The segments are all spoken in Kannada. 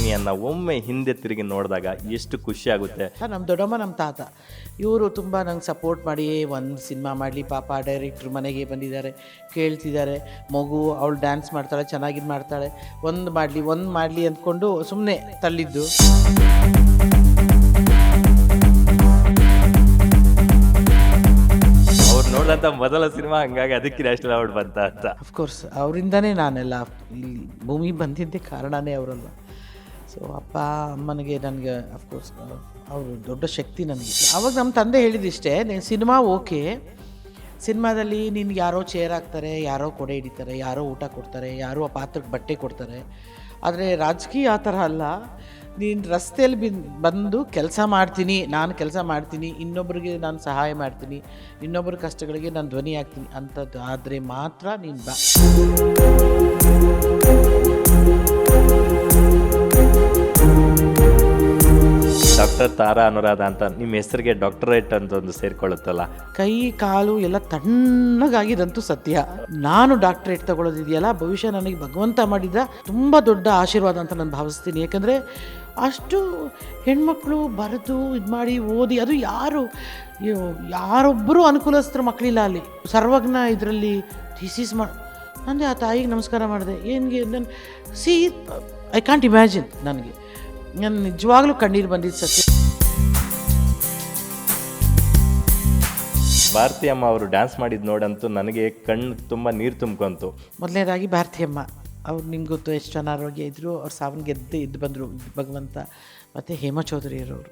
ಜೀವನನ ಒಮ್ಮೆ ಹಿಂದೆ ತಿರುಗಿ ನೋಡಿದಾಗ ಎಷ್ಟು ಖುಷಿ ಆಗುತ್ತೆ. ನಮ್ಮ ದೊಡ್ಡಮ್ಮ ನಮ್ಮ ತಾತ ಇವರು ತುಂಬ ನಂಗೆ ಸಪೋರ್ಟ್ ಮಾಡಿ ಒಂದು ಸಿನಿಮಾ ಮಾಡಲಿ ಪಾಪ ಡೈರೆಕ್ಟ್ರ್ ಮನೆಗೆ ಬಂದಿದ್ದಾರೆ ಕೇಳ್ತಿದ್ದಾರೆ ಮಗು ಅವಳು ಡ್ಯಾನ್ಸ್ ಮಾಡ್ತಾಳೆ ಚೆನ್ನಾಗಿ ಮಾಡ್ತಾಳೆ ಒಂದು ಮಾಡಲಿ ಒಂದು ಮಾಡಲಿ ಅಂದ್ಕೊಂಡು ಸುಮ್ಮನೆ ತಳ್ಳಿದ್ದು. ಅವ್ರು ನೋಡಿದಂಥ ಮೊದಲ ಸಿನಿಮಾ ಹಂಗಾಗಿ ಅದಕ್ಕೆ ನ್ಯಾಷನಲ್ ಅವಾರ್ಡ್ ಬಂತ ಅಂತ. ಅಫ್ಕೋರ್ಸ್ ಅವರಿಂದನೇ ನಾನೆಲ್ಲ ಇಲ್ಲಿ ಭೂಮಿ ಬಂದಿದ್ದೆ ಕಾರಣನೇ ಅವರಲ್ವ. ಸೊ ಅಪ್ಪ, ಅಮ್ಮನಿಗೆ ನನಗೆ ಅಫ್ಕೋರ್ಸ್ ಅವರು ದೊಡ್ಡ ಶಕ್ತಿ ನನಗೆ. ಅವಾಗ ನಮ್ಮ ತಂದೆ ಹೇಳಿದಿಷ್ಟೇ ನೀನು ಸಿನಿಮಾ ಓಕೆ. ಸಿನಿಮಾದಲ್ಲಿ ನಿನ್ಗೆ ಯಾರೋ ಚೇರ್ ಹಾಕ್ತಾರೆ, ಯಾರೋ ಕೊಡೆ ಹಿಡಿತಾರೆ, ಯಾರೋ ಊಟ ಕೊಡ್ತಾರೆ, ಯಾರೋ ಆ ಪಾತ್ರಕ್ಕೆ ಬಟ್ಟೆ ಕೊಡ್ತಾರೆ. ಆದರೆ ರಾಜಕೀಯ ಆ ಥರ ಅಲ್ಲ. ನೀನು ರಸ್ತೆಯಲ್ಲಿ ಬಿನ್, ಬಂದು ಕೆಲಸ ಮಾಡ್ತೀನಿ, ನಾನು ಕೆಲಸ ಮಾಡ್ತೀನಿ, ಇನ್ನೊಬ್ರಿಗೆ ನಾನು ಸಹಾಯ ಮಾಡ್ತೀನಿ ಇನ್ನೊಬ್ಬರ ಕಷ್ಟಗಳಿಗೆ ನಾನು ಧ್ವನಿ ಆಗ್ತೀನಿ ಅಂಥದ್ದು ಆದರೆ ಮಾತ್ರ ನೀನು ಬಾ. ಡಾಕ್ಟರ್ ತಾರಾ ಅನುರಾಧ ಅಂತ ನಿಮ್ಮ ಹೆಸರಿಗೆ ಡಾಕ್ಟರೇಟ್ ಅಂತ ಒಂದು ಸೇರ್ಕೊಳ್ಳುತ್ತಲ್ಲ? ಕೈ, ಕಾಲು ಎಲ್ಲ ತಣ್ಣಗಾಗಿದಂತೂ ಸತ್ಯ. ನಾನು ಡಾಕ್ಟರೇಟ್ ತಗೊಳ್ಳೋದಿದೆಯಲ್ಲ, ಭವಿಷ್ಯ ನನಗೆ ಭಗವಂತ ಮಾಡಿದ ತುಂಬ ದೊಡ್ಡ ಆಶೀರ್ವಾದ ಅಂತ ನಾನು ಭಾವಿಸ್ತೀನಿ. ಯಾಕಂದರೆ ಅಷ್ಟು ಹೆಣ್ಮಕ್ಳು ಬರೆದು ಇದು ಮಾಡಿ ಓದಿ, ಅದು ಯಾರು ಯಾರೊಬ್ಬರೂ ಅನುಕೂಲಸ್ಥರು ಮಕ್ಕಳಿಲ್ಲ ಅಲ್ಲಿ. ಸರ್ವಜ್ಞ ಇದರಲ್ಲಿ ಥೀಸಿಸ್ ಮಾಡಿ ನಂದೆ ಆ ತಾಯಿಗೆ ನಮಸ್ಕಾರ ಮಾಡಿದೆ. ಏನಿಗೆ ನನ್ನ ಸಿ ಐ ಕಾಂಟ್ ಇಮ್ಯಾಜಿನ್ ನನಗೆ. ನಾನು ನಿಜವಾಗ್ಲೂ ಕಣ್ಣೀರು ಬಂದಿದ್ದು ಸತ್ಯ. ಭಾರತಿ ಅಮ್ಮ ಅವರು ಡ್ಯಾನ್ಸ್ ಮಾಡಿದ್ ನೋಡಂತೂ ನನಗೆ ಕಣ್ಣು ತುಂಬ ನೀರು ತುಂಬ್ಕೊಂತು. ಮೊದಲನೇದಾಗಿ ಭಾರತಿಯಮ್ಮ. ಅವ್ರು ನಿಮ್ಗೆ ಗೊತ್ತು ಎಷ್ಟು ಅನಾರೋಗ್ಯ ಇದ್ದರು ಅವ್ರು ಸಾವನ್ನ ಗೆದ್ದು ಇದ್ದು ಬಂದರು ಭಗವಂತ. ಮತ್ತು ಹೇಮಾ ಅವರು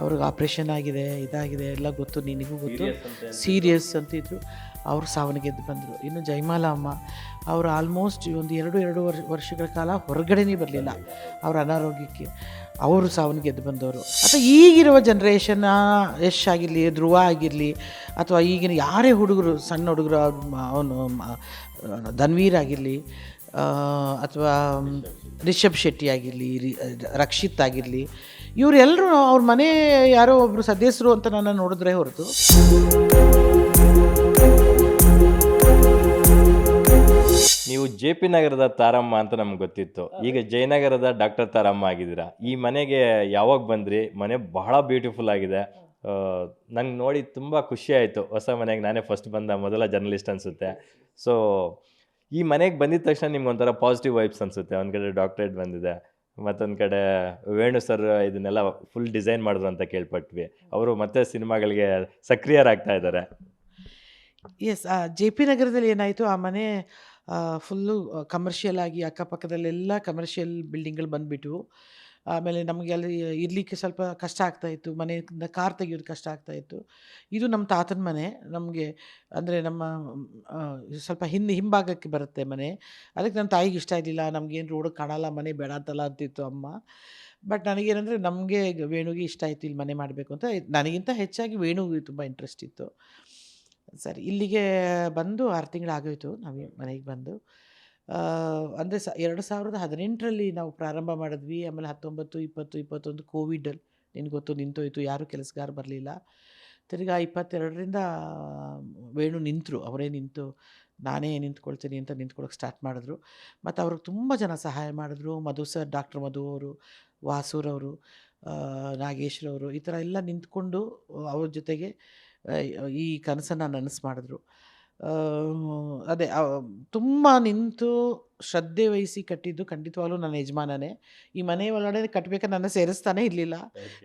ಅವ್ರಿಗೆ ಆಪ್ರೇಷನ್ ಆಗಿದೆ ಇದಾಗಿದೆ ಎಲ್ಲ ಗೊತ್ತು ನಿನಗೂ ಗೊತ್ತು. ಸೀರಿಯಸ್ ಅಂತಿದ್ರು ಅವರು ಸಾವನ್ನ ಗೆದ್ದು ಬಂದರು. ಇನ್ನು ಜೈಮಾಲ ಅಮ್ಮ ಅವರು ಆಲ್ಮೋಸ್ಟ್ ಒಂದು ಎರಡು ಎರಡು ವರ್ಷ ವರ್ಷಗಳ ಕಾಲ ಹೊರಗಡೆನೇ ಬರಲಿಲ್ಲ. ಅವರ ಅನಾರೋಗ್ಯಕ್ಕೆ ಅವರು ಸಾವನ್ನ ಗೆದ್ದು ಬಂದವರು. ಅಥವಾ ಈಗಿರುವ ಜನ್ರೇಷನ್ ಯಶ್ ಆಗಿರಲಿ ಧ್ರುವ ಆಗಿರಲಿ ಅಥವಾ ಈಗಿನ ಯಾರೇ ಹುಡುಗರು ಸಣ್ಣ ಹುಡುಗರು ಅವನು ಧನ್ವೀರ್ ಆಗಿರಲಿ ಅಥವಾ ರಿಷಬ್ ಶೆಟ್ಟಿ ಆಗಿರಲಿ ರಕ್ಷಿತ್ ಆಗಿರಲಿ ಇವರೆಲ್ಲರೂ ಅವ್ರ ಮನೆ ಯಾರೋ ಒಬ್ಬರು ಸದಸ್ಯರು ಅಂತ ನನ್ನ ನೋಡಿದ್ರೆ ಹೊರತು. ನೀವು ಜೆ ಪಿ ನಗರದ ತಾರಮ್ಮ ಅಂತ ನಮ್ಗೆ ಗೊತ್ತಿತ್ತು. ಈಗ ಜಯನಗರದ ಡಾಕ್ಟರ್ ತಾರಮ್ಮ ಆಗಿದ್ದೀರಾ. ಈ ಮನೆಗೆ ಯಾವಾಗ ಬಂದ್ರಿ? ಮನೆ ಬಹಳ ಬ್ಯೂಟಿಫುಲ್ ಆಗಿದೆ. ನಂಗೆ ನೋಡಿ ತುಂಬ ಖುಷಿ ಆಯಿತು. ಹೊಸ ಮನೆಗೆ ನಾನೇ ಫಸ್ಟ್ ಬಂದ ಮೊದಲ ಜರ್ನಲಿಸ್ಟ್ ಅನಿಸುತ್ತೆ. ಸೊ ಈ ಮನೆಗೆ ಬಂದಿದ ತಕ್ಷಣ ನಿಮ್ಗೆ ಒಂಥರ ಪಾಸಿಟಿವ್ ವೈಬ್ಸ್ ಅನಿಸುತ್ತೆ. ಒಂದು ಕಡೆ ಡಾಕ್ಟ್ರೇಟ್ ಬಂದಿದೆ, ಮತ್ತೊಂದು ಕಡೆ ವೇಣು ಸರ್ ಇದನ್ನೆಲ್ಲ ಫುಲ್ ಡಿಸೈನ್ ಮಾಡಿದ್ರು ಅಂತ ಕೇಳ್ಪಟ್ವಿ. ಅವರು ಮತ್ತೆ ಸಿನಿಮಾಗಳಿಗೆ ಸಕ್ರಿಯರಾಗ್ತಾ ಇದ್ದಾರೆ ಎಸ್ ಜೆ ಪಿ ನಗರದಲ್ಲಿ ಏನಾಯಿತು, ಆ ಮನೆ ಫುಲ್ಲು ಕಮರ್ಷಿಯಲ್ ಆಗಿ ಅಕ್ಕಪಕ್ಕದಲ್ಲೆಲ್ಲ ಕಮರ್ಷಿಯಲ್ ಬಿಲ್ಡಿಂಗ್ಗಳು ಬಂದುಬಿಟ್ಟು ಆಮೇಲೆ ನಮಗೆ ಅಲ್ಲಿ ಇರಲಿಕ್ಕೆ ಸ್ವಲ್ಪ ಕಷ್ಟ ಆಗ್ತಾಯಿತ್ತು ಮನೆಯಿಂದ ಕಾರ್ ತೆಗೆಯೋದು ಕಷ್ಟ ಆಗ್ತಾಯಿತ್ತು ಇದು ನಮ್ಮ ತಾತನ ಮನೆ, ನಮಗೆ ಅಂದರೆ ನಮ್ಮ ಸ್ವಲ್ಪ ಹಿಂದೆ, ಹಿಂಭಾಗಕ್ಕೆ ಬರುತ್ತೆ ಮನೆ. ಅದಕ್ಕೆ ನನ್ನ ತಾಯಿಗೆ ಇಷ್ಟ ಇರಲಿಲ್ಲ ನಮಗೇನು ರೋಡ್ ಕಾಣಲ್ಲ, ಮನೆ ಬೇಡ ಅಂತಲ್ಲ ಅಂತಿತ್ತು ಅಮ್ಮ. ಬಟ್ ನನಗೇನಂದರೆ ನಮಗೆ ವೇಣುಗೆ ಇಷ್ಟ ಆಯಿತು ಇಲ್ಲಿ ಮನೆ ಮಾಡಬೇಕು ಅಂತ. ನನಗಿಂತ ಹೆಚ್ಚಾಗಿ ವೇಣುಗೆ ತುಂಬ ಇಂಟ್ರೆಸ್ಟ್ ಇತ್ತು. ಸರಿ, ಇಲ್ಲಿಗೆ ಬಂದು ಆರು ತಿಂಗಳಾಗೋಯ್ತು, ನಾವು ಮನೆಗೆ ಬಂದು. ಅಂದರೆ ಸ ಎರಡು ಸಾವಿರದ ಹದಿನೆಂಟರಲ್ಲಿ ನಾವು ಪ್ರಾರಂಭ ಮಾಡಿದ್ವಿ, ಆಮೇಲೆ ಹತ್ತೊಂಬತ್ತು, ಇಪ್ಪತ್ತು, ಇಪ್ಪತ್ತೊಂದು ಕೋವಿಡಲ್ಲಿ ನಿನಗೆ ಗೊತ್ತು, ನಿಂತೋಯ್ತು, ಯಾರೂ ಕೆಲಸಗಾರ ಬರಲಿಲ್ಲ. ತಿರ್ಗಾ ಇಪ್ಪತ್ತೆರಡರಿಂದ, ವೇಣು ನಿಂತರು, ಅವರೇ ನಿಂತು, ನಾನೇ ನಿಂತ್ಕೊಳ್ತೀನಿ ಅಂತ ನಿಂತ್ಕೊಳ್ಳೋಕೆ ಸ್ಟಾರ್ಟ್ ಮಾಡಿದ್ರು. ಮತ್ತು ಅವ್ರಿಗೆ ತುಂಬ ಜನ ಸಹಾಯ ಮಾಡಿದ್ರು, ಮಧು ಸರ್, ಡಾಕ್ಟರ್ ಮಧು ಅವರು ವಾಸೂರವರು ನಾಗೇಶ್ರವರು ಈ ಥರ ಎಲ್ಲ ನಿಂತ್ಕೊಂಡು, ಅವ್ರ ಜೊತೆಗೆ ಈ ಕನಸನ್ನು ನನಸು ಮಾಡಿದ್ರು. ಆ, ಅದೇ ತುಂಬ ನಿಂತು ಶ್ರದ್ಧೆ ವಹಿಸಿ ಕಟ್ಟಿದ್ದು ಖಂಡಿತವಾಗ್ಲೂ ನನ್ನ ಯಜಮಾನನೇ. ಈ ಮನೆ ಒಳಗಡೆ ಕಟ್ಟಬೇಕಾದ್ರೆ ನನ್ನ ಸೇರಿಸ್ತಾನೆ ಇರಲಿಲ್ಲ.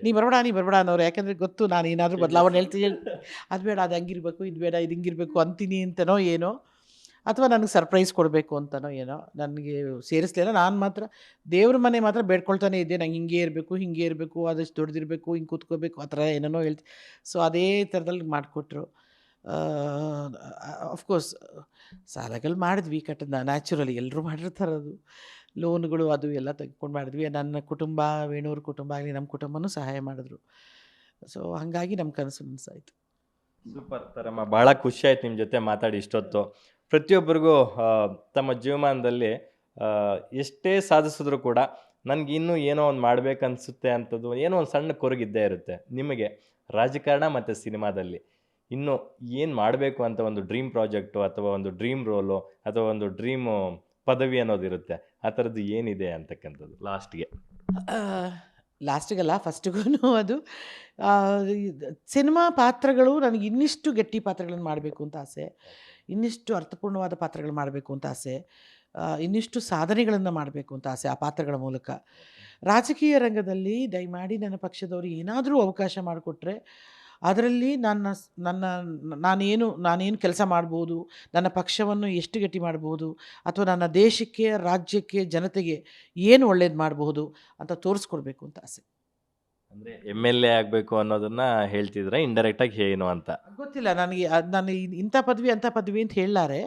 ನೀ ಬರಬೇಡ ನೀ ಬರಬೇಡ ಅನ್ನೋರು. ಯಾಕಂದರೆ ಗೊತ್ತು ನಾನು ಏನಾದರೂ ಬದಲಾವಣೆ ಹೇಳ್ತೀನಿ ಅದು ಬೇಡ ಅದು ಹಂಗಿರ್ಬೇಕು ಇದು ಬೇಡ ಇದು ಹಿಂಗಿರ್ಬೇಕು ಅಂತೀನಿ ಅಂತನೋ ಏನೋ ಅಥವಾ ನನಗೆ ಸರ್ಪ್ರೈಸ್ ಕೊಡಬೇಕು ಅಂತನೋ ಏನೋ ನನಗೆ ಸೇರಿಸ್ಲಿಲ್ಲ. ನಾನು ಮಾತ್ರ ದೇವ್ರ ಮನೆ ಮಾತ್ರ ಬೇಡ್ಕೊಳ್ತಾನೆ ಇದ್ದೆ. ನಂಗೆ ಹಿಂಗೆ ಇರಬೇಕು ಹಿಂಗೆ ಇರಬೇಕು ಅದಷ್ಟು ದೊಡ್ಡದಿರಬೇಕು ಹಿಂಗೆ ಕೂತ್ಕೋಬೇಕು ಆ ಥರ ಏನೇನೋ ಹೇಳ್ತಿ. ಸೊ ಅದೇ ಥರದಲ್ಲಿ ಮಾಡಿಕೊಟ್ರು. ಅಫ್ಕೋರ್ಸ್ ಸಾಲಗಳು ಮಾಡಿದ್ವಿ, ಕಟ್ಟದ ನ್ಯಾಚುರಲಿ ಎಲ್ಲರೂ ಮಾಡಿರ್ತಾರೆ ಅದು. ಲೋನ್ಗಳು ಅದು ಎಲ್ಲ ತೆಗೆದುಕೊಂಡು ಮಾಡಿದ್ವಿ. ನನ್ನ ಕುಟುಂಬ, ವೇಣೂರ ಕುಟುಂಬ ಆಗಲಿ, ನಮ್ಮ ಕುಟುಂಬನೂ ಸಹಾಯ ಮಾಡಿದ್ರು. ಸೊ ಹಾಗಾಗಿ ನಮ್ಮ ಕನಸು ನನಸಾಯಿತು ಸೂಪರ್ ತರಮ್ಮ. ಭಾಳ ಖುಷಿ ಆಯ್ತು ನಿಮ್ಮ ಜೊತೆ ಮಾತಾಡಿ ಇಷ್ಟೊತ್ತು. ಪ್ರತಿಯೊಬ್ಬರಿಗೂ ತಮ್ಮ ಜೀವಮಾನದಲ್ಲಿ ಎಷ್ಟೇ ಸಾಧಿಸಿದ್ರು ಕೂಡ ನನಗೆ ಇನ್ನೂ ಏನೋ ಒಂದು ಮಾಡ್ಬೇಕನ್ಸುತ್ತೆ ಅಂಥದ್ದು ಏನೋ ಒಂದು ಸಣ್ಣ ಕೊರಗಿದ್ದೇ ಇರುತ್ತೆ ನಿಮಗೆ. ರಾಜಕಾರಣ ಮತ್ತು ಸಿನಿಮಾದಲ್ಲಿ. ಇನ್ನು ಏನು ಮಾಡಬೇಕು ಅಂತ ಒಂದು ಡ್ರೀಮ್ ಪ್ರಾಜೆಕ್ಟು ಅಥವಾ ಒಂದು ಡ್ರೀಮ್ ರೋಲು ಅಥವಾ ಒಂದು ಡ್ರೀಮ್ ಪದವಿ ಅನ್ನೋದಿರುತ್ತೆ ಆ ಥರದ್ದು ಏನಿದೆ ಅಂತಕ್ಕಂಥದ್ದು? ಲಾಸ್ಟ್ಗೆ ಲಾಸ್ಟಿಗಲ್ಲ ಫಸ್ಟಿಗೂ ಅದು. ಸಿನಿಮಾ ಪಾತ್ರಗಳು ನನಗೆ ಇನ್ನಿಷ್ಟು ಗಟ್ಟಿ ಪಾತ್ರಗಳನ್ನು ಮಾಡಬೇಕು ಅಂತ ಆಸೆ. ಇನ್ನಿಷ್ಟು ಅರ್ಥಪೂರ್ಣವಾದ ಪಾತ್ರಗಳು ಮಾಡಬೇಕು ಅಂತ ಆಸೆ. ಇನ್ನಿಷ್ಟು ಸಾಧನೆಗಳನ್ನು ಮಾಡಬೇಕು ಅಂತ ಆಸೆ ಆ ಪಾತ್ರಗಳ ಮೂಲಕ. ರಾಜಕೀಯ ರಂಗದಲ್ಲಿ ದಯಮಾಡಿ ನನ್ನ ಪಕ್ಷದವರು ಏನಾದರೂ ಅವಕಾಶ ಮಾಡಿಕೊಟ್ರೆ ಅದರಲ್ಲಿ ನನ್ನ ನನ್ನ ನಾನೇನು ನಾನೇನು ಕೆಲಸ ಮಾಡ್ಬೋದು ನನ್ನ ಪಕ್ಷವನ್ನು ಎಷ್ಟು ಗಟ್ಟಿ ಮಾಡ್ಬೋದು ಅಥವಾ ನನ್ನ ದೇಶಕ್ಕೆ ರಾಜ್ಯಕ್ಕೆ ಜನತೆಗೆ ಏನು ಒಳ್ಳೇದು ಮಾಡಬಹುದು ಅಂತ ತೋರಿಸ್ಕೊಡ್ಬೇಕು ಅಂತ ಆಸೆ. ಅಂದರೆ ಎಂ ಎಲ್ ಎ ಆಗಬೇಕು ಅನ್ನೋದನ್ನ ಹೇಳ್ತಿದ್ರೆ ಇಂಡೈರೆಕ್ಟಾಗಿ ಏನು ಅಂತ? ಗೊತ್ತಿಲ್ಲ ನನಗೆ ನಾನು ಇಂಥ ಪದವಿ ಅಂಥ ಪದವಿ ಅಂತ ಹೇಳಲಾರೆ.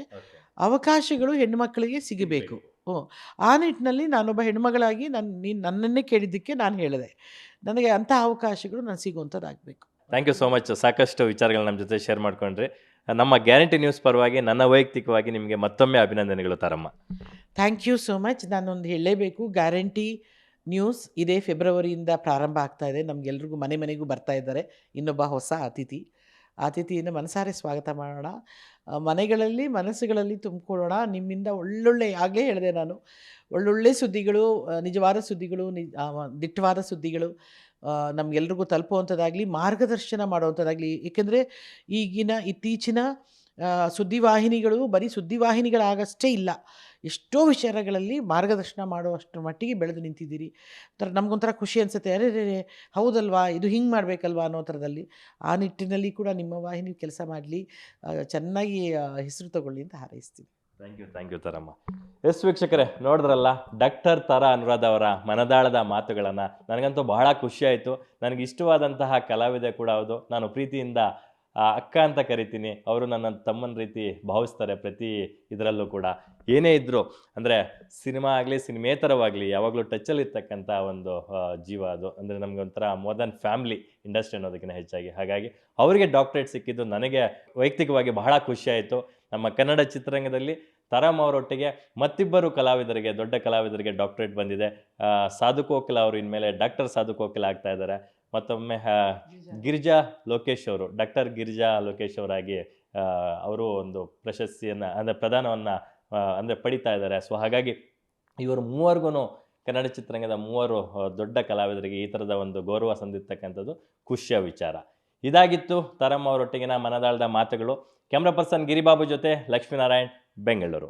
ಅವಕಾಶಗಳು ಹೆಣ್ಣುಮಕ್ಕಳಿಗೆ ಸಿಗಬೇಕು. ಹ್ಞೂ ಆ ನಿಟ್ಟಿನಲ್ಲಿ ನಾನೊಬ್ಬ ಹೆಣ್ಮಗಳಾಗಿ ನನ್ನ ನೀನು ನನ್ನನ್ನೇ ಕೇಳಿದ್ದಕ್ಕೆ ನಾನು ಹೇಳಿದೆ. ನನಗೆ ಅಂಥ ಅವಕಾಶಗಳು ನಾನು ಸಿಗುವಂಥದ್ದಾಗಬೇಕು. ಥ್ಯಾಂಕ್ ಯು ಸೋ ಮಚ್ ಸಾಕಷ್ಟು ವಿಚಾರಗಳು ನಮ್ಮ ಜೊತೆ ಶೇರ್ ಮಾಡ್ಕೊಂಡ್ರಿ. ನಮ್ಮ ಗ್ಯಾರಂಟಿ ನ್ಯೂಸ್ ಪರವಾಗಿ, ನನ್ನ ವೈಯಕ್ತಿಕವಾಗಿ ನಿಮಗೆ ಮತ್ತೊಮ್ಮೆ ಅಭಿನಂದನೆಗಳು Taramma. Thank you so much ನಾನೊಂದು ಹೇಳಲೇಬೇಕು ಗ್ಯಾರಂಟಿ ನ್ಯೂಸ್ ಇದೇ ಫೆಬ್ರವರಿಯಿಂದ ಪ್ರಾರಂಭ ಆಗ್ತಾ ಇದೆ. ನಮಗೆಲ್ರಿಗೂ ಮನೆ ಮನೆಗೂ ಬರ್ತಾ ಇದ್ದಾರೆ. ಇನ್ನೊಬ್ಬ ಹೊಸ ಅತಿಥಿ. ಅತಿಥಿಯನ್ನು ಮನಸಾರೆ ಸ್ವಾಗತ ಮಾಡೋಣ. ಮನೆಗಳಲ್ಲಿ, ಮನಸ್ಸುಗಳಲ್ಲಿ ತುಂಬಿಕೊಳ್ಳೋಣ. ನಿಮ್ಮಿಂದ ಒಳ್ಳೊಳ್ಳೆ, ಆಗಲೇ ಹೇಳಿದೆ ನಾನು. ಒಳ್ಳೊಳ್ಳೆ ಸುದ್ದಿಗಳು ನಿಜವಾದ ಸುದ್ದಿಗಳು, ನಿ ದಿಟ್ಟವಾದ ಸುದ್ದಿಗಳು ನಮಗೆಲ್ರಿಗೂ ತಲುಪುವಂಥದ್ದಾಗಲಿ ಮಾರ್ಗದರ್ಶನ ಮಾಡುವಂಥದ್ದಾಗಲಿ ಏಕೆಂದರೆ ಈಗಿನ ಇತ್ತೀಚಿನ ಸುದ್ದಿವಾಹಿನಿಗಳು ಬರೀ ಸುದ್ದಿವಾಹಿನಿಗಳಾಗಷ್ಟೇ ಇಲ್ಲ. ಎಷ್ಟೋ ವಿಚಾರಗಳಲ್ಲಿ ಮಾರ್ಗದರ್ಶನ ಮಾಡುವಷ್ಟರ ಮಟ್ಟಿಗೆ ಬೆಳೆದು ನಿಂತಿದ್ದೀರಿ. ಥರ ನಮಗೊಂಥರ ಖುಷಿ ಅನಿಸುತ್ತೆ. ಅರೆ ರೇ, ಹೌದಲ್ವಾ? ಇದು ಹಿಂಗೆ ಮಾಡಬೇಕಲ್ವಾ? ಅನ್ನೋ ಥರದಲ್ಲಿ. ಆ ನಿಟ್ಟಿನಲ್ಲಿ ಕೂಡ ನಿಮ್ಮ ವಾಹಿನಿ ಕೆಲಸ ಮಾಡಲಿ. ಚೆನ್ನಾಗಿ ಹೆಸರು ತಗೊಳ್ಳಿ ಅಂತ ಹಾರೈಸ್ತೀನಿ. Thank you thank you Taramma. Yes ವೀಕ್ಷಕರೇ, ನೋಡಿದ್ರಲ್ಲ, ಡಾಕ್ಟರ್ ತರ ಅನುರಾಧ ಅವರ ಮನದಾಳದ ಮಾತುಗಳನ್ನು ನನಗಂತೂ ಬಹಳ ಖುಷಿ ಆಯಿತು. ನನಗೆ ಇಷ್ಟವಾದಂತಹ ಕಲಾವಿದೆ ಕೂಡ ಹೌದು. ನಾನು ಪ್ರೀತಿಯಿಂದ ಅಕ್ಕ ಅಂತ ಕರಿತೀನಿ. ಅವರು ನನ್ನ ತಮ್ಮನ ರೀತಿ ಭಾವಿಸ್ತಾರೆ ಪ್ರತಿ ಇದರಲ್ಲೂ ಕೂಡ. ಏನೇ ಇದ್ದರೂ ಅಂದರೆ ಸಿನಿಮಾ ಆಗಲಿ ಸಿನಿಮೇತರವಾಗಲಿ ಯಾವಾಗಲೂ ಟಚ್ಚಲ್ಲಿರ್ತಕ್ಕಂಥ ಒಂದು ಜೀವ ಅದು. ಅಂದರೆ ನಮಗೆ ಒಂಥರ ಮೋರ್ ದನ್ ಫ್ಯಾಮ್ಲಿ ಇಂಡಸ್ಟ್ರಿ ಅನ್ನೋದಕ್ಕಿಂತ ಹೆಚ್ಚಾಗಿ. ಹಾಗಾಗಿ, ಅವರಿಗೆ ಡಾಕ್ಟ್ರೇಟ್ ಸಿಕ್ಕಿದ್ದು ನನಗೆ ವೈಯಕ್ತಿಕವಾಗಿ ಬಹಳ ಖುಷಿಯಾಯಿತು ನಮ್ಮ ಕನ್ನಡ ಚಿತ್ರರಂಗದಲ್ಲಿ ತರಾಮ್ ಅವರೊಟ್ಟಿಗೆ ಮತ್ತಿಬ್ಬರು ಕಲಾವಿದರಿಗೆ ದೊಡ್ಡ ಕಲಾವಿದರಿಗೆ ಡಾಕ್ಟ್ರೇಟ್ ಬಂದಿದೆ. ಸಾಧು ಕೋಕಿಲ ಅವರು ಇನ್ಮೇಲೆ ಡಾಕ್ಟರ್ ಸಾಧು ಕೋಕಿಲ ಆಗ್ತಾ ಇದ್ದಾರೆ. ಮತ್ತೊಮ್ಮೆ ಗಿರಿಜಾ. ಲೋಕೇಶ್ ಅವರು ಡಾಕ್ಟರ್ ಗಿರಿಜಾ ಲೋಕೇಶ್ ಅವರಾಗಿ ಅವರು ಒಂದು ಪ್ರಶಸ್ತಿಯನ್ನು ಅಂದರೆ ಪ್ರದಾನವನ್ನು ಅಂದರೆ ಪಡಿತಾ ಇದ್ದಾರೆ. ಸೊ ಹಾಗಾಗಿ ಇವರು ಮೂವರ್ಗು ಕನ್ನಡ ಚಿತ್ರರಂಗದ ಮೂವರು ದೊಡ್ಡ ಕಲಾವಿದರಿಗೆ ಈ ಥರದ ಒಂದು ಗೌರವ ಸಂದಿರ್ತಕ್ಕಂಥದ್ದು ಖುಷಿಯ ವಿಚಾರ. ಇದಾಗಿತ್ತು ತರಮ್ಮ ಅವರೊಟ್ಟಿಗಿನ ಮನದಾಳದ ಮಾತುಗಳು. ಕ್ಯಾಮ್ರಾ ಪರ್ಸನ್ ಗಿರಿಬಾಬು ಜೊತೆ ಲಕ್ಷ್ಮೀನಾರಾಯಣ್ ಬೆಂಗಳೂರು